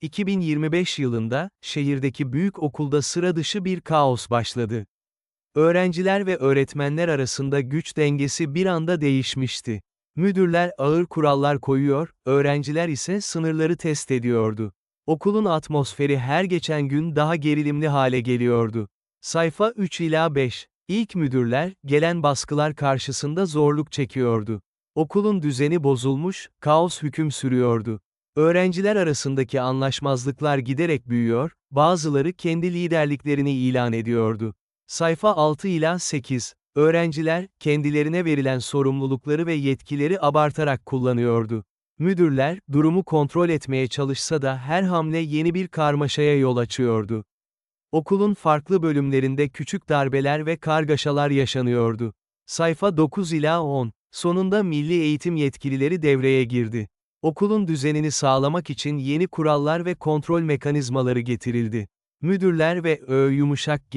2025 yılında, şehirdeki büyük okulda sıra dışı bir kaos başladı. Öğrenciler ve öğretmenler arasında güç dengesi bir anda değişmişti. Müdürler ağır kurallar koyuyor, öğrenciler ise sınırları test ediyordu. Okulun atmosferi her geçen gün daha gerilimli hale geliyordu. Sayfa 3 ila 5. İlk müdürler, gelen baskılar karşısında zorluk çekiyordu. Okulun düzeni bozulmuş, kaos hüküm sürüyordu. Öğrenciler arasındaki anlaşmazlıklar giderek büyüyor, bazıları kendi liderliklerini ilan ediyordu. Sayfa 6 ila 8. Öğrenciler, kendilerine verilen sorumlulukları ve yetkileri abartarak kullanıyordu. Müdürler, durumu kontrol etmeye çalışsa da her hamle yeni bir karmaşaya yol açıyordu. Okulun farklı bölümlerinde küçük darbeler ve kargaşalar yaşanıyordu. Sayfa 9 ila 10. Sonunda milli eğitim yetkilileri devreye girdi. Okulun düzenini sağlamak için yeni kurallar ve kontrol mekanizmaları getirildi. Müdürler ve Ö yumuşak